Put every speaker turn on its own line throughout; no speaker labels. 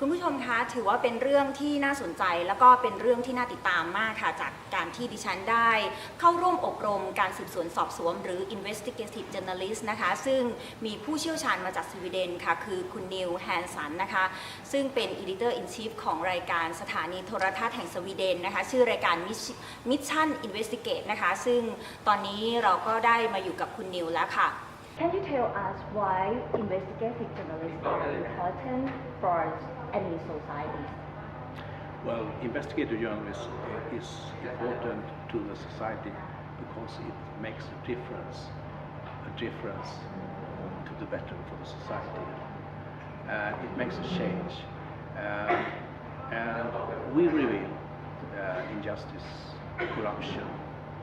คุณผู้ชมคะถือว่าเป็นเรื่องที่น่าสนใจ แล้วก็เป็นเรื่องที่น่าติดตามมากค่ะ จากการที่ดิฉันได้ เข้าร่วมอบรมการสืบสวนสอบสวนหรือ investigative journalist นะคะ ซึ่งมีผู้เชี่ยวชาญมาจากสวีเดนค่ะ คือคุณนิวแฮนสันนะคะ ซึ่งเป็น editor in chief ของรายการสถานีโทรทัศน์แห่งสวีเดนนะคะ ชื่อรายการ Mission Investigate นะคะ ซึ่งตอนนี้เราก็ได้มาอยู่กับคุณนิวแล้วค่ะ Can you tell us why investigative journalists are important for society?
Well, investigative journalism is important to the society because it makes a difference, a difference to the better for the society. Uh, it makes a change, uh, and we reveal uh, injustice, corruption,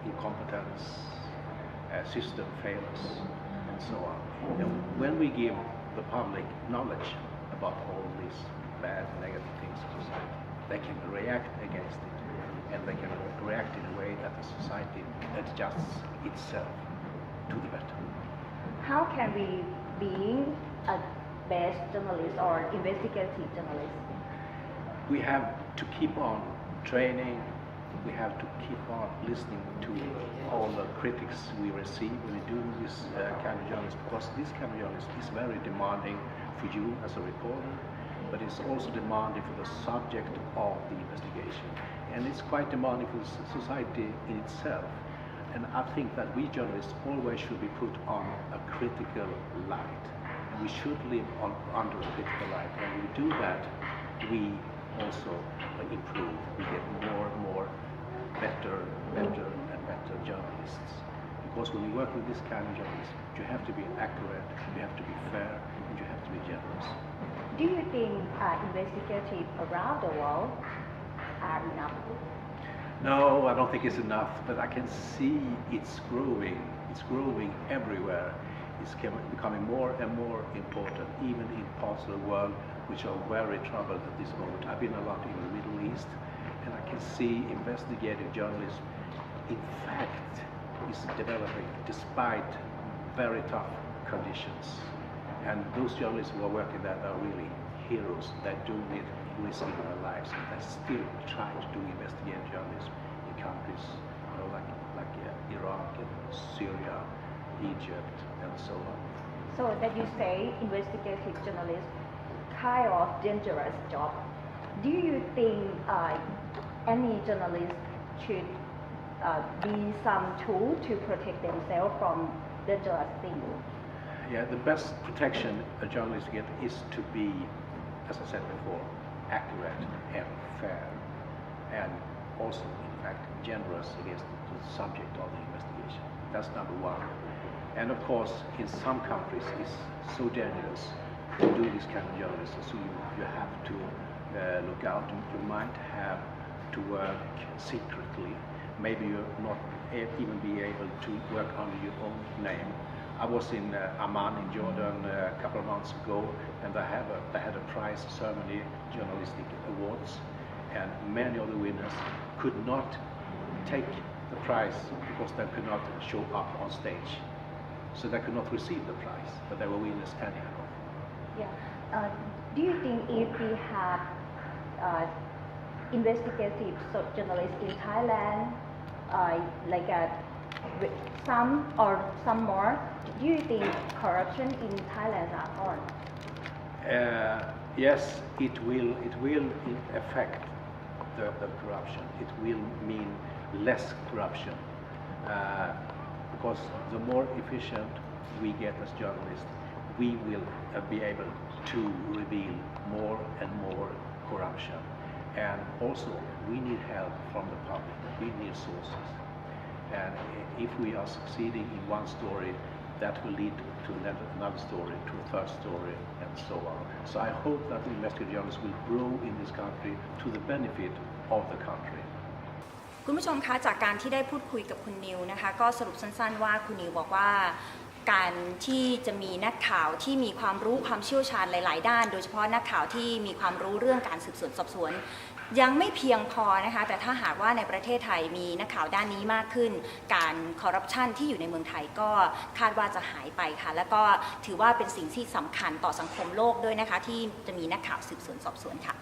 incompetence, uh, system failures, and so on. And when we give the public knowledge about all these bad, negative things in society, they can react against it, and they can react in a way that the society adjusts itself to the better.
How can we being a best journalist or investigative journalist?
We have to keep on training. We have to keep on listening to all the critics we receive when we do this uh, kind of journalism because this kind of journalism is very demanding for you as a reporter, but it's also demanding for the subject of the investigation. And it's quite demanding for society in itself. And I think that we journalists always should be put on a critical light. And we should live on, under a critical light. And When we do that, we also improve. We get more and more better, better and better journalists. Because when you work with this kind of journalism, you have to be accurate, you have to be fair, and you have to be generous.
Do you think uh, investigative around the world are enough?
No, I don't think it's enough, but I can see it's growing. It's growing everywhere. It's becoming more and more important, even in parts of the world which are very troubled at this moment. I've been a lot in the Middle East, and I can see investigative journalism, in fact, is developing despite very tough conditions. And those journalists who are working there are really heroes. that do it risking their lives, and they still try to do investigative journalism in countries you know, like, like uh, Iraq and Syria, Egypt, and so on.
So that you say investigative journalists kind of dangerous job. Do you think uh, any journalist should uh, be some tool to protect themselves from dangerous things?
Yeah, the best protection a journalist gets is to be, as I said before, accurate and fair, and also, in fact, generous against the subject of the investigation. That's number one. And of course, in some countries, it's so dangerous to do this kind of journalism, so you, you have to uh, look out. You might have to work secretly. Maybe you're not even be able to work under your own name. I was in uh, Amman in Jordan uh, a couple of months ago, and they have a, they had a prize ceremony, journalistic awards, and many of the winners could not take the prize because they could not show up on stage, so they could not receive the prize, but they were winners anyhow.
Yeah. Uh, do you think if we have uh, investigative journalists in Thailand, uh, like with some or some more, do you think corruption in Thailand are on?
Uh, yes, it will. It will affect the, the corruption. It will mean less corruption uh, because the more efficient we get as journalists, we will uh, be able to reveal more and more corruption. And also, we need help from the public. We need sources And i- if we are succeeding in one story, that will lead to another, another story, to a third story, and so on. So I hope that the investigative journalists will grow in this country to the benefit of the country.
คุณผู้ชมคะจากการที่ได้พูดคุยกับคุณนิวนะคะ ก็สรุปสั้นๆว่าคุณนิวบอกว่า การที่จะมีนักข่าวที่มีความรู้ความเชี่ยวชาญหลาย ๆ ด้าน โดยเฉพาะนักข่าวที่มีความรู้เรื่องการสืบสวนสอบสวน ยังไม่เพียงพอนะคะ แต่ถ้าหากว่าในประเทศไทยมีนักข่าวด้านนี้มากขึ้น การคอร์รัปชันที่อยู่ในเมืองไทยก็คาดว่าจะหายไปค่ะ แล้วก็ถือว่าเป็นสิ่งที่สำคัญต่อสังคมโลกด้วยนะคะ ที่จะมีนักข่าวสืบสวนสอบสวนค่ะ